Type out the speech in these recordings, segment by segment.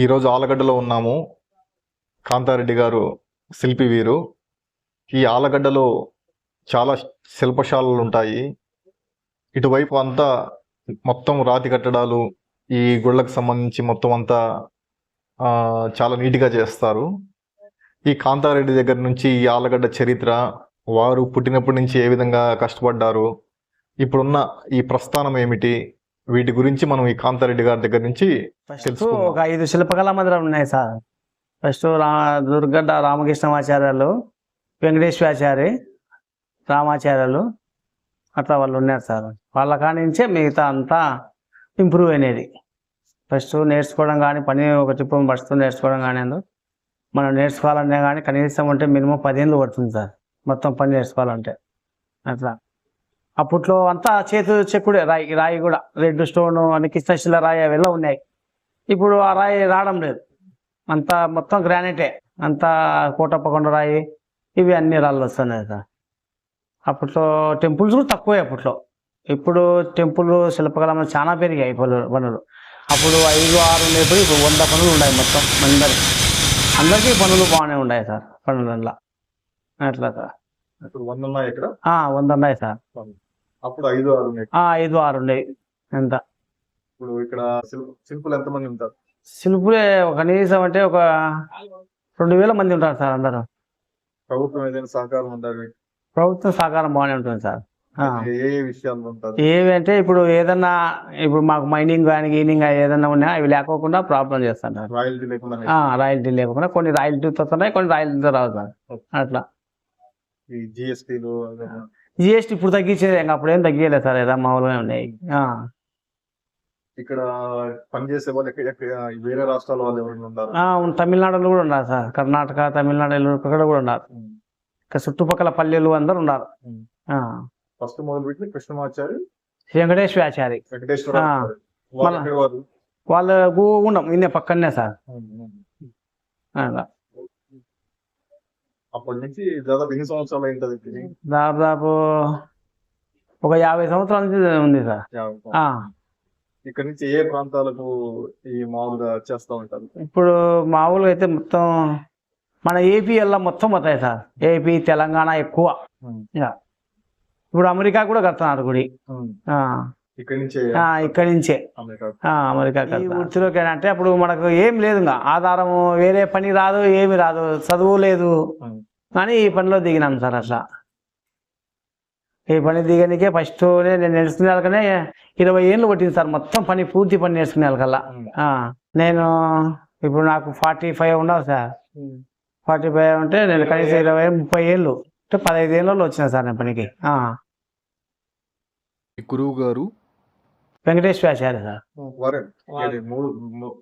ఈరోజు ఆలగడ్డలో ఉన్నాము. కాంతారెడ్డి గారు శిల్పి వీరు. ఈ ఆలగడ్డలో చాలా శిల్పశాలలు ఉంటాయి. ఇటువైపు అంతా మొత్తం రాతి కట్టడాలు ఈ గుళ్ళకు సంబంధించి మొత్తం అంతా చాలా నీట్గా చేస్తారు. ఈ కాంతారెడ్డి దగ్గర నుంచి ఈ ఆలగడ్డ చరిత్ర వారు పుట్టినప్పటి నుంచి ఏ విధంగా కష్టపడ్డారు ఇప్పుడున్న ఈ ప్రస్థానం ఏమిటి వీటి గురించి మనం ఈ కాంతారెడ్డి గారి దగ్గర నుంచి తెలుసుకుందాం. ఒక ఐదు శిల్పకళా మందిరాలు ఉన్నాయి సార్. ఫస్ట్ రా దుర్గడ్డ రామకృష్ణమాచార్యులు వెంకటేశ్వరాచారి రామాచార్యులు అట్లా వాళ్ళు ఉన్నారు సార్. వాళ్ళ కానించే మిగతా అంతా ఇంప్రూవ్ అయినది. ఫస్ట్ నేర్చుకోవడం కానీ పని ఒక టిప్పు ఫస్ట్ నేర్చుకోవడం కానీ మనం నేర్చుకోవాలనే కానీ కనీసం అంటే మినిమం పదేళ్ళు పడుతుంది సార్. మొత్తం పని నేర్చుకోవాలంటే. అట్లా. అప్పట్లో అంతా చేతు చెక్కుడే రాయి రాయి కూడా. రెడ్ స్టోన్ అని కృష్ణశిల రాయి అవిలా ఉన్నాయి? ఇప్పుడు ఆ రాయి రావడం లేదు. అంతా మొత్తం గ్రానైటే. అంతా కోటప్పకొండ రాయి ఇవి అన్ని రాళ్ళు వస్తున్నాయి సార్ అప్పట్లో టెంపుల్స్ కూడా తక్కువే అప్పట్లో. ఇప్పుడు టెంపుల్ శిల్పకళ చాలా పెరిగాయి పనులు పనులు. అప్పుడు ఐదు ఆరు ఉండేప్పుడు ఇప్పుడు వంద పనులు ఉన్నాయి మొత్తం అందరికి. అందరికీ పనులు బాగానే ఉన్నాయి సార్ పనులలో అట్లా సార్. వంద ఉన్నాయి సార్. అప్పుడు ఐదు ఆరు ఉన్నాయి. ఐదు ఆరు ఉన్నాయి. ఎంత? ఇప్పుడు ఇక్కడ శిల్ప శిల్పులు ఎంతమంది ఉంటారు? శిల్పులే కనీసం అంటే ఒక రెండు వేల మంది ఉంటారు సార్ అందరూ. ప్రభుత్వం ఏదైనా సహకారం ఉంటారు ప్రభుత్వం సహకారం బాగానే ఉంటుంది సార్. ఏవి అంటే ఇప్పుడు ఏదన్నా ఇప్పుడు మాకు మైనింగ్ కానీ గీనింగ్ ఏదన్నా ఉన్నా అవి లేకోకుండా ప్రాబ్లం చేస్తున్నారు రాయల్టీ లేకుండా రాయల్టీ లేకుండా కొన్ని రాయల్టీతో వస్తున్నాయి కొన్ని రాయల్టీతో రావు సార్. అట్లా. జిఎస్టీలు జిఎస్టీ ఇప్పుడు తగ్గించేది ఇంకా అప్పుడు ఏం తగ్గియలేదు సార్ ఏదో మామూలుగా ఉన్నాయి. ఆ. ఇక్కడ పనిచేసే వాళ్ళు వేరే రాష్ట్రాల వాళ్ళు ఎవరైనా ఉన్నారు? తమిళనాడులో కూడా ఉన్నారు సార్. కర్ణాటక తమిళనాడు ఇక్కడ కూడా ఉన్నారు. ఇంకా చుట్టుపక్కల పల్లెలు అందరు ఉన్నారు. ఫస్ట్ మొదలు పెట్టిన కృష్ణమాచారి వెంకటేశ్వరాచారి. వెంకటేశ్వర ఆ. వాళ్ళు మన- ఎక్కడ వారు? వాళ్ళ ఉండం ఇన్నే పక్కనే సార్. అలా. అప్పటి నుంచి దాదాపు ఎన్ని సంవత్సరాలు అయింటది? దాదాపు ఒక యాభై సంవత్సరాల నుంచి ఉంది సార్. ఆ. ఇక్కడ నుంచి ఏ ప్రాంతాలకు ఈ మామూలుగా చేస్తా ఉంటారు? ఇప్పుడు మామూలుగా అయితే మొత్తం మన ఏపీ ఎల్లా మొత్తం వస్తాయి సార్. ఏపీ తెలంగాణ ఎక్కువ. ఇప్పుడు అమెరికా కూడా కడుతున్నారు గుడి. ఆ. ఇక్కడ నుంచి ఆ, ఇక్కడి నుంచే. అమెరికా వృత్తిలోకి అంటే అప్పుడు మనకు ఏం లేదు ఇంకా. ఆధారం వేరే పని రాదు ఏమి రాదు. చదువు లేదు. కానీ ఈ పనిలో దిగినాం సార్ అట్లా. ఈ పని దిగనికే ఫస్ట్ నేను నేర్చుకునే వాళ్ళకనే ఇరవై ఏళ్ళు పట్టింది సార్ మొత్తం పని పూర్తి పని నేర్చుకునే వాళ్ళకల్లా. నేను ఇప్పుడు నాకు ఫార్టీ ఫైవ్ ఉన్నావు సార్. ఫార్టీ ఫైవ్ అంటే నేను కనీసం ఇరవై ముప్పై ఏళ్ళు అంటే పదహైదు ఏళ్ళలో వచ్చిన సార్ నేను పనికి. ఆ, గురువు గారు? వెంకటేశ్వరాచార్య సార్. వారే. ఏది? మూడు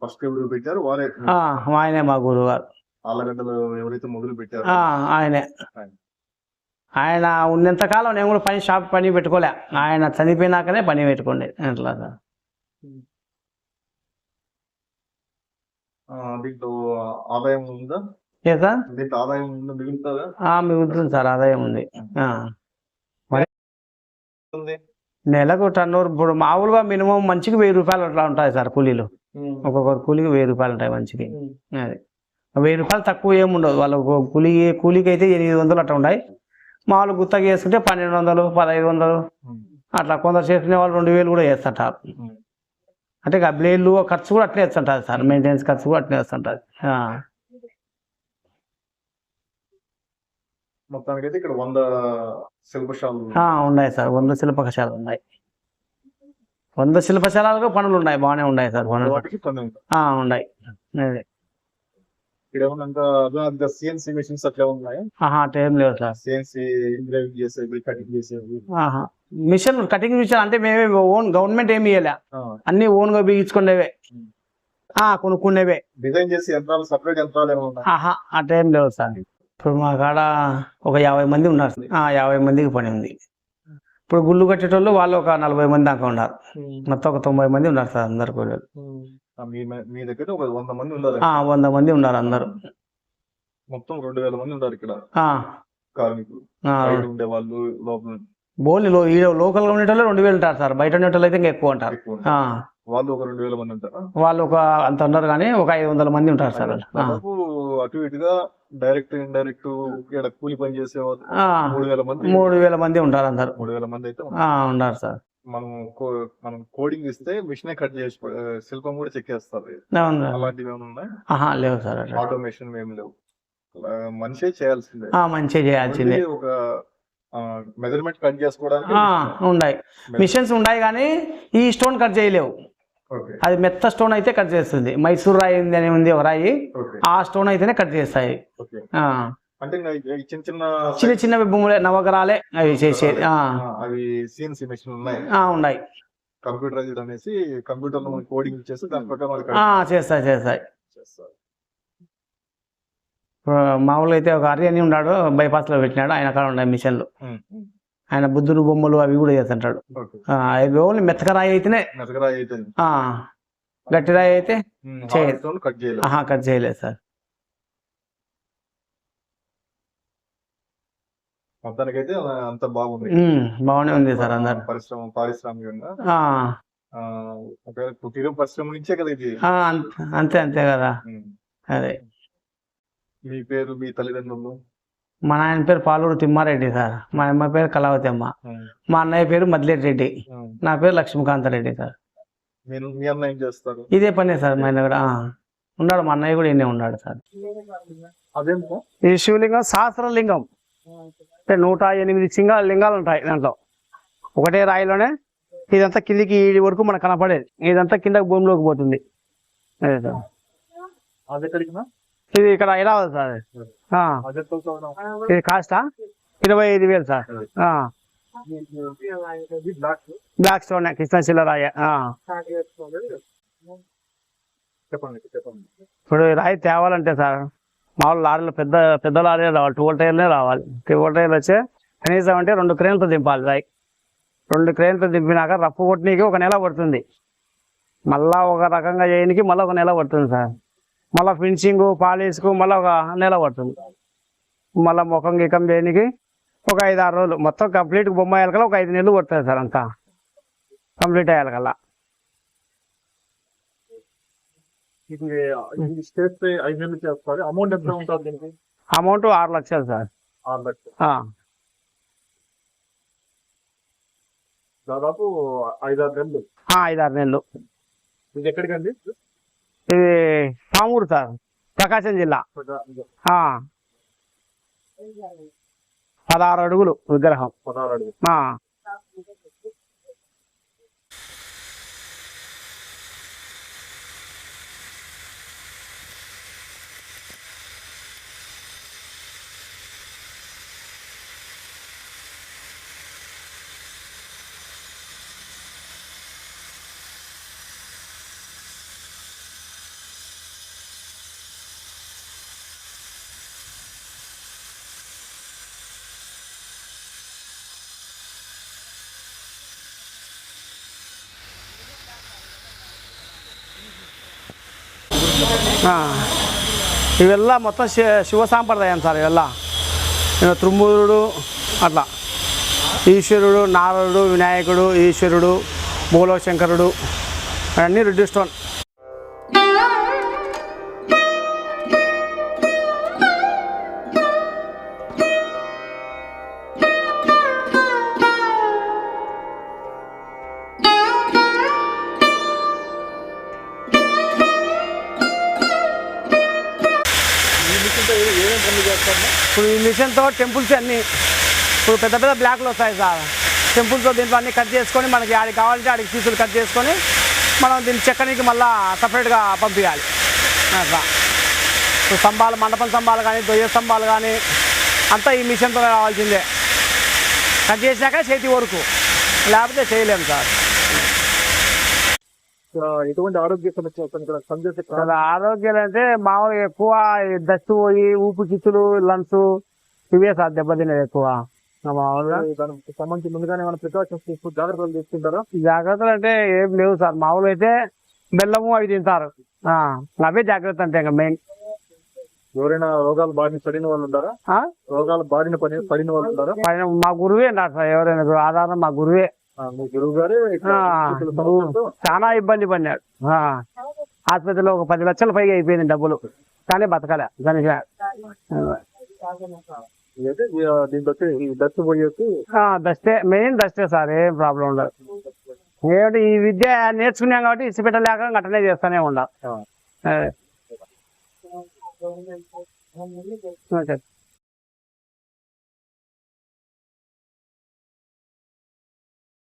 ఫస్ట్ ఎవరు పెట్టారు? వారే. ఆ, ఆయనే మా గురువు గారు. ఆలగడ్డలు ఎవరైతే మొదలు పెట్టారు ఆయనే. ఆయన. ఉన్నంత కాలం నేను కూడా పని షాప్ పని పెట్టుకోలే. ఆయన చనిపోయినాకనే పని పెట్టుకోండి. అట్లా దీంట్లో ఆదాయం ఉందా? దీంట్లో ఆదాయం ఉందా? మిగులుతుందా? సార్. ఆదాయం ఉంది. ఆ. ఉంది. నెలకు టన్నూరు ఇప్పుడు మామూలుగా మినిమం మంచికి వెయ్యి రూపాయలు అట్లా ఉంటాయి సార్ కూలీలు. ఒక్కొక్కరు కూలికి వెయ్యి రూపాయలు ఉంటాయి మంచికి. అది. వెయ్యి రూపాయలు తక్కువ ఏమి ఉండదు. వాళ్ళ కూలి కూలికి అయితే ఎనిమిది వందలు అట్లా ఉన్నాయి మామూలు గుత్తగా చేసుకుంటే పన్నెండు వందలు పదహైదు వందలు. అట్లా కొందరు చేసుకునే వాళ్ళు రెండు వేలు కూడా వేస్తుంటారు. అంటే బ్లేడ్లు ఖర్చు కూడా అట్లే వేస్తుంటారు సార్. మెయింటెనెన్స్ ఖర్చు కూడా అట్లే వేస్తుంటారు. ఆ. మొత్తానికైతే ఇక్కడ వంద శిల్పశాలలు ఉన్నాయి. సార్. వంద శిల్పకశాలు ఉన్నాయి. వంద శిల్పశాలకు పనులు ఉన్నాయి. బాగానే ఉన్నాయి సార్ పనులు. ఉన్నాయి. ఇక్కడ ఏమన్నా సిఎన్సి మెషిన్స్ అట్లా ఉన్నాయి. టైం లేవు సార్. సిఎన్సి ఇంగ్రేవింగ్ చేసేవి కటింగ్ చేసేవి. మిషన్ కటింగ్ మిషన్ అంటే మేమే ఓన్ గవర్నమెంట్ ఏమి ఇవ్వలే ఆ, అన్ని ఓన్గా బిగించుకునేవే కొనుక్కునేవే. డిజైన్ చేసి యంత్రాలు సపరేట్ యంత్రాలు ఏమైనా ఉన్నాయి? ఆహా ఆ టైం లేవు సార్. ఇప్పుడు మా కాడ ఒక యాభై మంది ఉన్నారు. ఆ యాభై మందికి పని ఉంది. ఇప్పుడు గుళ్ళు కట్టేటోళ్ళు వాళ్ళు ఒక నలభై మంది దాకా ఉన్నారు. మొత్తం ఒక తొంభై మంది ఉన్నారు సార్ అందరు కూలీలు. మీ దగ్గర ఒక వంద మంది ఉన్నారు ఆ వంద మంది ఉన్నారు అందరు. మొత్తం రెండు వేల మంది ఉన్నారు ఇక్కడ. కార్మికులు. ఆ, బయట ఉండే వాళ్ళు లోపల. బోల్ని లో ఈ లోకల్గా ఉండేటోళ్ళు రెండు వేలు ఉంటారు సార్. బయట ఉండేటోళ్ళు అయితే ఇంకా ఎక్కువ ఉంటారు. వాళ్ళు ఒక రెండు వేల మంది ఉంటారా? వాళ్ళు ఒక అంత ఉన్నారు కానీ ఒక ఐదు వందల మంది ఉంటారు సార్. అటు ఇటుగా డైరెక్ట్ ఇండైరెక్ట్ ఇక్కడ కూలి పని చేసే మూడు వేల మంది. మూడు వేల మంది ఉంటారు అందరు. మూడు వేల మంది అయితే ఉన్నారు సార్. మనం మనం కోడింగ్ ఇస్తే మిషనే కట్ చేసి శిల్పం కూడా అవును సార్. అలాంటివి ఏమైనా లేవు సార్. ఆటోమేషన్ ఏమి లేవు. మనిషే చేయాల్సిందే. మంచిగా చేయాల్సిందే. ఒక మెజర్మెంట్ కట్ చేసుకోవడానికి ఉన్నాయి మిషన్స్ ఉన్నాయి కానీ ఈ స్టోన్ కట్ చేయలేవు. అది మెత్త స్టోన్ అయితే కట్ చేస్తుంది. మైసూర్ రాయి ఉంది అని ఉంది ఒక రాయి. ఆ స్టోన్ అయితేనే కట్ చేస్తాయి. అంటే చిన్న చిన్న భూములే నవగ్రహాలే అవి ఆ, అవి సిఎన్సి మెషిన్ ఉన్నాయి. ఆ, ఉన్నాయి. కంప్యూటరైజ్డ్ అనేసి కంప్యూటర్లో కోడింగ్ ఇచ్చేసి దాని ప్రకారం చేస్తాయి చేస్తాయి. మామూలుగా అయితే ఒక హరి అని ఉన్నాడు bypass లో పెట్టినాడు ఆయన కాడ ఉన్నాయి మిషన్లు. ఆయన బుద్ధుడు బొమ్మలు అవి కూడా చేస్తుంటాడు. అవి ఓన్లీ మెత్తక రాయి అయితేనే. మెతకరాయి అయితే కట్ చేయలేదు సార్. మొత్తానికి అయితే అంత బాగుంది. బాగానే ఉంది సార్ అందరు. పరిశ్రమ పారిశ్రామికంగా ఆ, ఆ, ఒకవేళ కుటీర పరిశ్రమ నుంచే కదా ఇది. అంత- అంతే కదా. అదే. మీ పేరు మీ తల్లిదండ్రులు? మా నాయన పేరు పాలూరు తిమ్మారెడ్డి సార్. మా అమ్మ పేరు కళావతి అమ్మ మా అన్నయ్య పేరు మదిలేటి రెడ్డి. నా పేరు లక్ష్మీకాంత రెడ్డి సార్. మీరు మీ అన్న ఏం చేస్తారు? ఇదే పనే సార్ మా ఆయన కూడా ఉన్నాడు మా అన్నయ్య కూడా ఈయనే ఉన్నాడు సార్. అదేంటో ఈ శివలింగం సహస్రలింగం. అంటే నూట ఎనిమిది సింగ లింగాలు ఉంటాయి దాంట్లో. ఒకటే రాయిలోనే ఇదంతా కిందికి ఈ వరకు మనకు కనపడేది. ఇదంతా కింద భూమిలోకి పోతుంది. ఇది ఇక్కడ హైదరాబాద్ సార్? ఇది కాస్టా? ఇరవై ఐదు వేలు సార్. బ్లాక్ స్టోన్ కృష్ణశిల రాయ. ఆ. చెప్పండి చెప్పండి. ఇప్పుడు రాయి తేవాలంటే సార్. మామూలు లారీలు పెద్ద పెద్ద లారీ రావాలి. టూ టైర్లే రావాలి. టూ టైర్లు వచ్చే కనీసం అంటే రెండు క్రేన్లతో దింపాలి రాయి. రెండు క్రేన్లతో దింపినాక రఫ్ కొట్టినీకి ఒక నెల పడుతుంది. మళ్ళా ఒక రకంగా చేయడానికి మళ్ళీ ఒక నెల పడుతుంది సార్. మళ్ళీ ఫినిషింగ్ పాలిష్కు మళ్ళీ ఒక నెల పడుతుంది. మళ్ళీ ముఖం గికం చేయడానికి ఒక ఐదు ఆరు రోజులు. మొత్తం కంప్లీట్ బొమ్మ అయ్యాలి ఒక ఐదు నెలలు పడుతుంది సార్ అంతా. కంప్లీట్ అయ్యాకల్లా ఇది ఇది చేస్తే ఐదు నెలలు చేస్తారు అమౌంట్ ఎంత ఉంటుంది దీనికి అమౌంట్ ఆరు లక్షలు సార్ ఆరు లక్షలు దాదాపు ఐదు ఆరు నెలలు ఆ, ఐదు ఆరు నెలలు ఇది ఎక్కడికండి ఇది పామూరు సార్ ప్రకాశం జిల్లా. పదహారు అడుగులు విగ్రహం పదహారు అడుగు ఇవెల్ల మొత్తం శివ సాంప్రదాయం సార్ ఇవెల్ల త్రిమూరుడు అట్లా ఈశ్వరుడు నారదుడు వినాయకుడు ఈశ్వరుడు భూలోశంకరుడు అవన్నీ రెడ్డి స్టోన్ మిషన్తో టెంపుల్స్ అన్నీ ఇప్పుడు పెద్ద పెద్ద బ్లాక్లు వస్తాయి సార్. టెంపుల్తో దీంట్లో అన్ని కట్ చేసుకొని మనకి ఆడికి కావాలంటే ఆడికి పీసులు కట్ చేసుకొని మనం దీన్ని చెక్కనికి మళ్ళా సపరేట్గా పంపించాలి అట్లా ఇప్పుడు స్తంభాలు మండపం స్తంభాలు కానీ దొయ్య స్తంభాలు కానీ అంతా ఈ మిషన్తో రావాల్సిందే కట్ చేసినాక చేతి వరకు. లేకపోతే చేయలేము సార్. ఎటువంటి ఆరోగ్య సమస్య ఆరోగ్యాలు అంటే మామూలుగా ఎక్కువ దస్తు పోయి ఊపిరితిత్తులు లంగ్స్ ఇవే సార్ దెబ్బతినేది ఎక్కువ. దానికి సంబంధించి ముందుగానే ఏమైనా ప్రికాషన్స్ తీసుకు జాగ్రత్తలు తీసుకుంటారా? జాగ్రత్తలు అంటే ఏం లేవు సార్. మామూలు అయితే బెల్లము అవి తింటారు. ఆ, అవే జాగ్రత్త అంటే ఇంకా మెయిన్ ఎవరైనా రోగాలు బారిన పడిన వాళ్ళు ఉంటారా రోగాలు బారిన పడి పడిన వాళ్ళు ఉంటారా పైన మా గురువే ఉన్నారు సార్ ఎవరైనా ఆధారం మా గురువే. మీ గురువు గారే ఆ, చాలా ఇబ్బంది పడినాడు ఆ, ఆసుపత్రిలో ఒక పది లక్షల పైగా అయిపోయింది డబ్బులు. కానీ బతకలే దానికి దస్తే మెయిన్ దస్తే సార్ ఏం ప్రాబ్లం ఉండదు ఏమిటి ఈ విద్య నేర్చుకున్నాం కాబట్టి ఇసిపెట్టలేక అట్టనే చేస్తూనే ఉండాలి